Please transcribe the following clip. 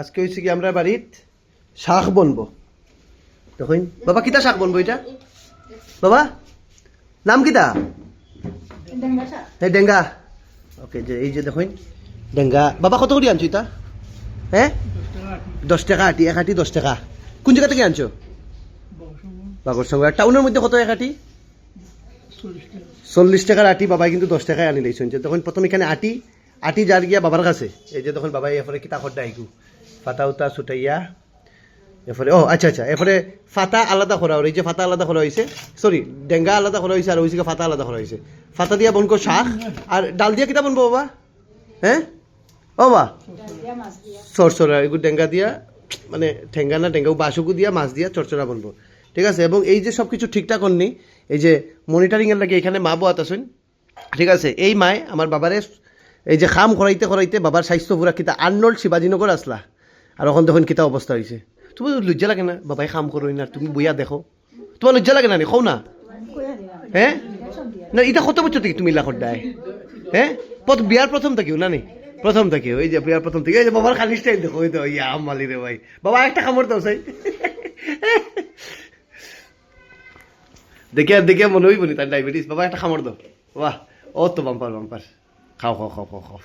আজকে হয়েছে কি আমরা বাড়িত শাক বনবো। দেখুন। বাবা কিতা শাক বনবো এটা? বাবা নাম কিতা? এই ডেঙ্গা। ওকে যে এই যে দেখুন ডেঙ্গা। বাবা কত করে আনছো এটা? হ্যাঁ দশ টাকা আটি এক আটি দশ টাকা। কোন জায়গা থেকে আনছো? বাগর সঙ্গে টাউনের মধ্যে কত এক আটি? চল্লিশ টাকার আটি বাবাই কিন্তু দশ টাকায় আনি লাইছেন যে তখন প্রথম এখানে আটি আটি যার গিয়া বাবার কাছে। এই যে তখন বাবাই এরপরে কিতা খড্ডা আইকু ফাতা উতা ছুটাইয়া এরপরে ও আচ্ছা আচ্ছা এরপরে ফাতা আলাদা করা হলো। এই যে ফাতা আলাদা করা হয়েছে সরি ডেঙ্গা আলাদা করা হয়েছে আর ওই ফাতা আলাদা করা হয়েছে ফাতা দিয়া বনকো শাক? আর ডাল দিয়া কিতা বনবো বাবা? হ্যাঁ ও বা। চরচরা এগুলো ডেঙ্গা দিয়া মানে ঠেঙ্গা না ঠেঙ্গা বাসুকু দিয়া, মাছ দিয়া চরচরা বনবো। ঠিক আছে, এবং এই যে সব কিছু ঠিকঠাক করনি এই যে মনিটরিং এর লাগে এখানে মা বোয়াত আছেন। ঠিক আছে, এই মায় আমার বাবারে এই যে খাম করাইতে করাইতে বাবার স্বাস্থ্য পুরা কিতা আর্নল্ড শিবাজীনগর আসলা আর এখন দেখুন কিতা অবস্থা হয়েছে তুমি লজ্জা লাগে না? বাবাই খাম করো না, তুমি বইয়া দেখো। তোমার লজ্জা লাগে না কও না। হ্যাঁ না এটা কত বছর থেকে তুমি লাখত দেয় হ্যাঁ বিয়ার প্রথম থেকেও না নি? প্রথম থেকে ওই যে বিয়ার প্রথম থেকে এই যে বাবার খালি স্টাইল দেখো। ওই তো ইয়া মালি রে ভাই। বাবা একটা কামড় দাও সাই দেখে দেখে মনে হইব নি তার ডায়াবেটিস বাবা একটা কামড় দাও। বাহ ও তো বাম্পার বাম্পার 好好好好好。